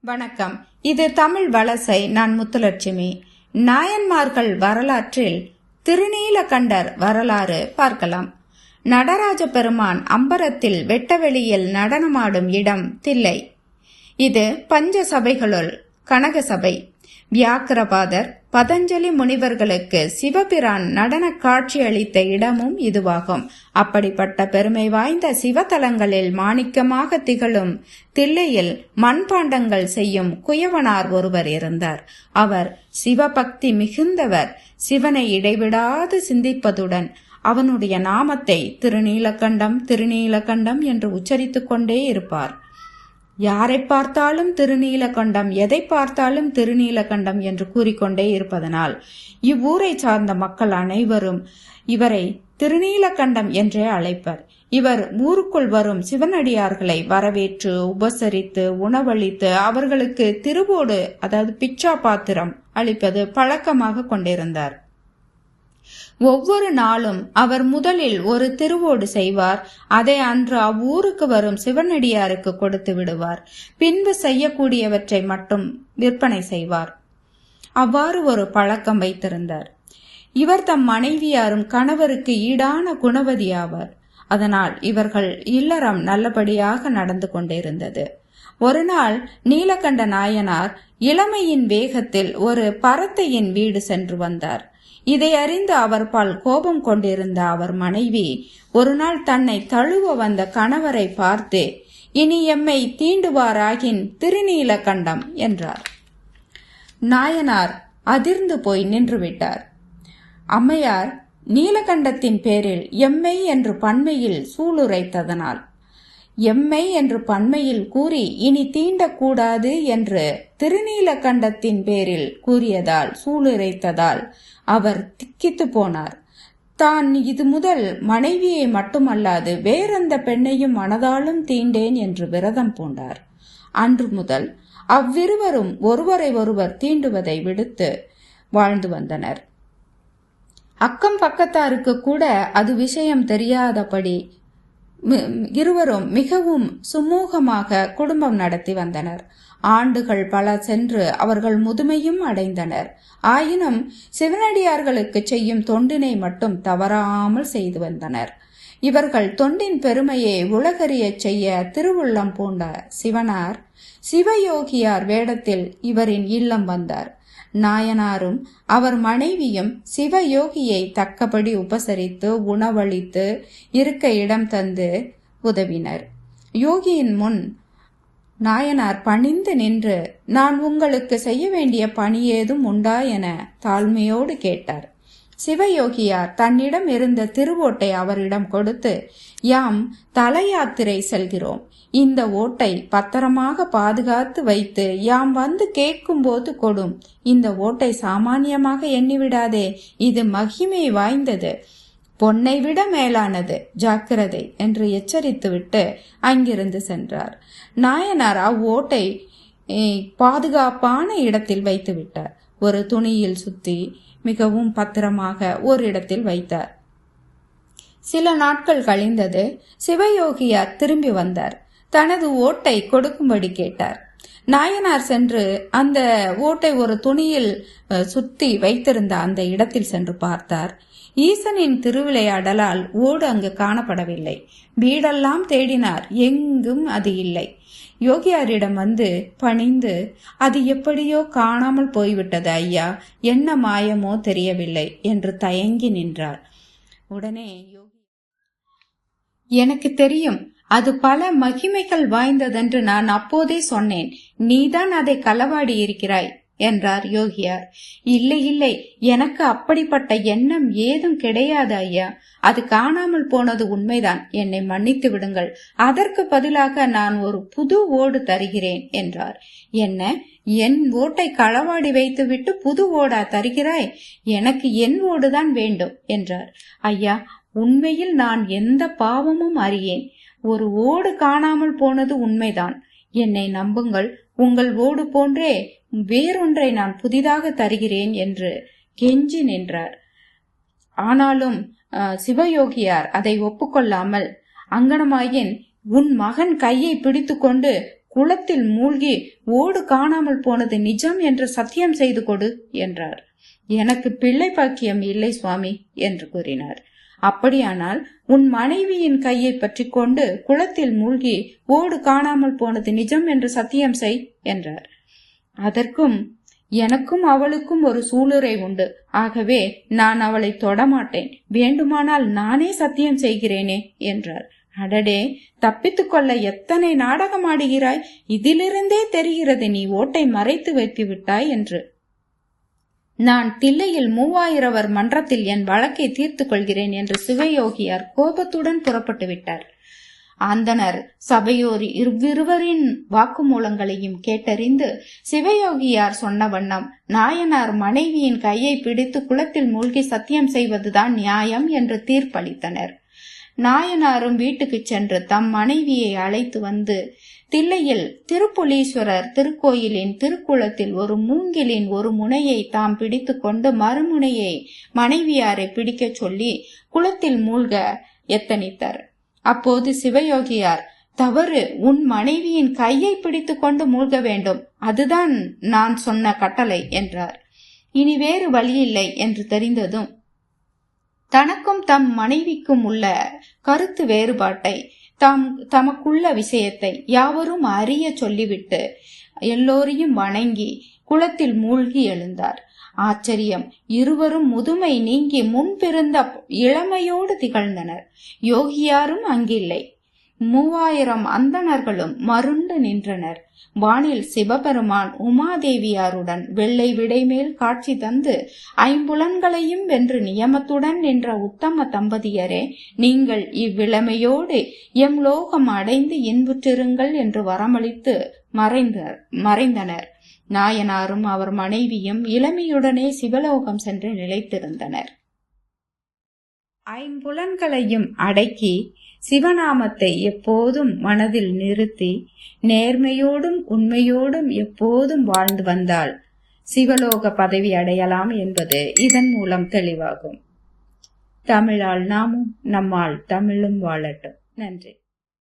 வணக்கம். இது தமிழ் வலசை நான் முத்துலட்சுமி. நாயன்மார்கள் வரலாற்றில் திருநீலகண்டர் வரலாறு பார்க்கலாம். நடராஜ பெருமான் அம்பரத்தில் வெட்டவெளியில் நடனமாடும் இடம் தில்லை. இது பஞ்ச சபைகளுள் கனகசபை. வியாக்கிரபாதர் பதஞ்சலி முனிவர்களுக்கு சிவபிரான் நடன காட்சி அளித்த இடமும் இதுவாகும். அப்படிப்பட்ட பெருமை வாய்ந்த சிவத்தலங்களில் மாணிக்கமாக திகழும் தில்லையில் மண்பாண்டங்கள் செய்யும் குயவனார் ஒருவர் இருந்தார். அவர் சிவபக்தி மிகுந்தவர். சிவனை இடைவிடாது சிந்திப்பதுடன் அவனுடைய நாமத்தை திருநீலகண்டம் திருநீலகண்டம் என்று உச்சரித்துக் கொண்டே இருப்பார். யாரை பார்த்தாலும் திருநீலகண்டம் எதை பார்த்தாலும் திருநீலகண்டம் என்று கூறிக்கொண்டே இருப்பதனால் இவ்வூரை சார்ந்த மக்கள் அனைவரும் இவரை திருநீலகண்டம் என்றே அழைப்பர். இவர் ஊருக்குள் வரும் சிவனடியார்களை வரவேற்று உபசரித்து உணவளித்து அவர்களுக்கு திருவோடு அதாவது பிச்சா பாத்திரம் அளிப்பது பழக்கமாக கொண்டிருந்தார். ஒவ்வொரு நாளும் அவர் முதலில் ஒரு திருவோடு செய்வார். அதை அன்று அவ்வூருக்கு வரும் சிவனடியாருக்கு கொடுத்து விடுவார். பின்பு செய்யக்கூடியவற்றை மட்டும் விற்பனை செய்வார். அவ்வாறு ஒரு பழக்கம் வைத்திருந்தார். இவர் தம் மனைவியாரும் கணவருக்கு ஈடான குணவதி ஆவார். அதனால் இவர்கள் இல்லறம் நல்லபடியாக நடந்து கொண்டிருந்தது. ஒரு நாள் நீலகண்ட நாயனார் இளமையின் வேகத்தில் ஒரு பரத்தையின் வீடு சென்று வந்தார். இதை அறிந்து அவர் பால் கோபம் கொண்டிருந்த அவர் மனைவி ஒரு நாள் தன்னை தழுவ வந்த கணவரை பார்த்து இனி எம்மை தீண்டுவாராகின் திருநீலகண்டம் என்றார். நாயனார் அதிர்ந்து போய் நின்றுவிட்டார். அம்மையார் நீலகண்டத்தின் பேரில் எம்மை என்று பன்மையில் சூளுரைத்ததனால் எம்மை என்று பன்மையில் கூறி இனி தீண்டக்கூடாது என்று திருநீலகண்டத்தின் பேரில் கூறியதால் சூளுரைத்ததால் அவர் திக்கித்து போனார். தான் இது முதல் மனைவியை மட்டுமல்லாது வேறெந்த பெண்ணையும் மனதாலும் தீண்டேன் என்று விரதம் பூண்டார். அன்று முதல் அவ்விருவரும் ஒருவரை ஒருவர் தீண்டுவதை விடுத்து வாழ்ந்து வந்தனர். அக்கம் பக்கத்தாருக்கு கூட அது விஷயம் தெரியாதபடி இருவரும் மிகவும் சுமூகமாக குடும்பம் நடத்தி வந்தனர். ஆண்டுகள் பல சென்று அவர்கள் முதுமையும் அடைந்தனர். ஆயினும் சிவனடியார்களுக்கு செய்யும் தொண்டினை மட்டும் தவறாமல் செய்து வந்தனர். இவர்கள் தொண்டின் பெருமையை உலகறியச் செய்ய திருவுள்ளம் பூண்ட சிவனார் சிவயோகியார் வேடத்தில் இவரின் இல்லம் வந்தார். நாயனாரும் அவர் மனைவியும் சிவயோகியை தக்கபடி உபசரித்து உணவளித்து இருக்க இடம் தந்து உதவினர். யோகியின் முன் நாயனார் பணிந்து நின்று நான் உங்களுக்கு செய்ய வேண்டிய பணி ஏதும் உண்டா? என தாழ்மையோடு கேட்டார். சிவயோகியார் தன்னிடம் இருந்த திருவோட்டை அவரிடம் கொடுத்து யாம் தலையாத்திரை செல்கிறோம். இந்த ஓட்டை பத்திரமாக பாதுகாத்து வைத்து யாம் வந்து கேட்கும் போது கொடும். இந்த ஓட்டை சாமானியமாக எண்ணிவிடாதே. இது மகிமை வாய்ந்தது. பொன்னை விட மேலானது. ஜாக்கிரதை என்று எச்சரித்துவிட்டு அங்கிருந்து சென்றார். நாயனார் அவ்வோட்டை பாதுகாப்பான இடத்தில் வைத்து விட்டார் ஒரு துணியில் சுத்தி மிகவும் பத்திரமாக ஒரு இடத்தில் வைத்தார். சில நாட்கள் கழிந்தது சிவயோகியார் திரும்பி வந்தார். தனது ஓட்டை கொடுக்கும்படி கேட்டார். நாயனார் சென்று அந்த ஓட்டை ஒரு துணியில் சுத்தி வைத்திருந்த அந்த இடத்தில் சென்று பார்த்தார். ஈசனின் திருவிளையாடலால் ஓடு அங்கு காணப்படவில்லை. வீடெல்லாம் தேடினார் எங்கும் அது இல்லை. யோகியாரிடம் வந்து பணிந்து அது எப்படியோ காணாமல் போய்விட்டது ஐயா என்ன மாயமோ தெரியவில்லை என்று தயங்கி நின்றார். உடனே யோகி எனக்கு தெரியும் அது பல மகிமைகள் வாய்ந்ததென்று நான் அப்போதே சொன்னேன். நீதான் அதை களவாடி இருக்கிறாய். என்றார் யோகியார். இல்லை இல்லை எனக்கு அப்படிப்பட்ட எண்ணம் ஏதும் கிடையாது ஐயா. அது காணாமல் போனது உண்மைதான். என்னை மன்னித்து விடுங்கள். அதற்கு பதிலாக நான் ஒரு புது ஓடு தருகிறேன் என்றார். என்ன? என் ஓட்டை களவாடி வைத்துவிட்டு புது ஓடா தருகிறாய்? எனக்கு என் ஓடுதான் வேண்டும் என்றார். ஐயா உண்மையில் நான் எந்த பாவமும் அறியேன். ஒரு ஓடு காணாமல் போனது உண்மைதான். என்னை நம்புங்கள் உங்கள் ஓடு போன்றே வேறொன்றை நான் புதிதாக தருகிறேன் என்று கெஞ்சி நின்றார். ஆனாலும் சிவயோகியார் அதை ஒப்புக்கொள்ளாமல் அங்கனமாயின் உன் மகன் கையை பிடித்துக்கொண்டு குளத்தில் மூழ்கி ஓடு காணாமல் போனது நிஜம் என்று சத்தியம் செய்து கொடு என்றார். எனக்கு பிள்ளை பாக்கியம் இல்லை சுவாமி என்று கூறினார். அப்படியானால் உன் மனைவியின் கையை பற்றி கொண்டு குளத்தில் மூழ்கி ஓடு காணாமல் போனது நிஜம் என்று சத்தியம் செய் என்றார். அதற்கும் எனக்கும் அவளுக்கும் ஒரு சூளுரை உண்டு. ஆகவே நான் அவளை தொடமாட்டேன். வேண்டுமானால் நானே சத்தியம் செய்கிறேனே என்றார். அடடே தப்பித்துக் கொள்ள எத்தனை நாடகம் ஆடுகிறாய்? இதிலிருந்தே தெரிகிறது நீ ஓட்டை மறைத்து வைத்து விட்டாய் என்று. நான் தில்லையில் மூவாயிரவர் மன்றத்தில் என் வழக்கை தீர்த்துக் கொள்கிறேன் என்று சிவயோகியார் கோபத்துடன் புறப்பட்டு விட்டார். அந்தனர் சபையோர் இவ்விருவரின் வாக்குமூலங்களையும் கேட்டறிந்து சிவயோகியார் சொன்ன வண்ணம் நாயனார் மனைவியின் கையை பிடித்து குளத்தில் மூழ்கி சத்தியம் செய்வதுதான் நியாயம் என்று தீர்ப்பளித்தனர். நாயனாரும் வீட்டுக்கு சென்று தம் மனைவியை அழைத்து வந்து தில்லையில் திருப்புலீஸ்வரர் திருக்கோயிலின் திருக்குளத்தில் ஒரு மூங்கிலின் ஒரு முனையை தாம் பிடித்து கொண்டு மறுமுனையை மனைவியாரை பிடிக்கச் சொல்லி குளத்தில் மூழ்க எத்தனித்தார். அப்போது சிவயோகியார் தவறு உன் மனைவியின் கையை பிடித்து கொண்டு மூழ்க வேண்டும். அதுதான் நான் சொன்ன கட்டளை என்றார். இனி வேறு வழியில்லை என்று தெரிந்ததும் தனக்கும் தம் மனைவிக்கும் உள்ள கருத்து வேறுபாட்டை தாம் தமக்குள்ள விஷயத்தை யாவரும் அறிய சொல்லிவிட்டு எல்லோரையும் வணங்கி குளத்தில் மூழ்கி எழுந்தார். ஆச்சரியம் இருவரும் முதுமை நீங்கி முன்பிருந்த இளமையோடு திகழ்ந்தனர். யோகியாரும் அங்கில்லை. மூவாயிரம் அந்தணர்களும் மருண்டு நின்றனர். வானில் சிவபெருமான் உமாதேவியாருடன் வெள்ளை விடைமேல் காட்சி தந்து ஐம்புலன்களையும் வென்று நியமத்துடன் நின்ற உத்தம தம்பதியரே நீங்கள் இவ்விளமையோடு எம் லோகம் அடைந்து இன்புற்றிருங்கள் என்று வரமளித்து மறைந்த மறைந்தனர். நாயனாரும் அவர் மனைவியும் இளமையுடனே சிவலோகம் சென்று நிலைத்திருந்தனர். ஐம்புலன்களையும் அடக்கி சிவநாமத்தை எப்போதும் மனதில் நிறுத்தி நேர்மையோடும் உண்மையோடும் எப்போதும் வாழ்ந்து வந்தால் சிவலோக பதவி அடையலாம் என்பது இதன் மூலம் தெளிவாகும். தமிழால் நாமும் நம்மால் தமிழும் வாழட்டும். நன்றி.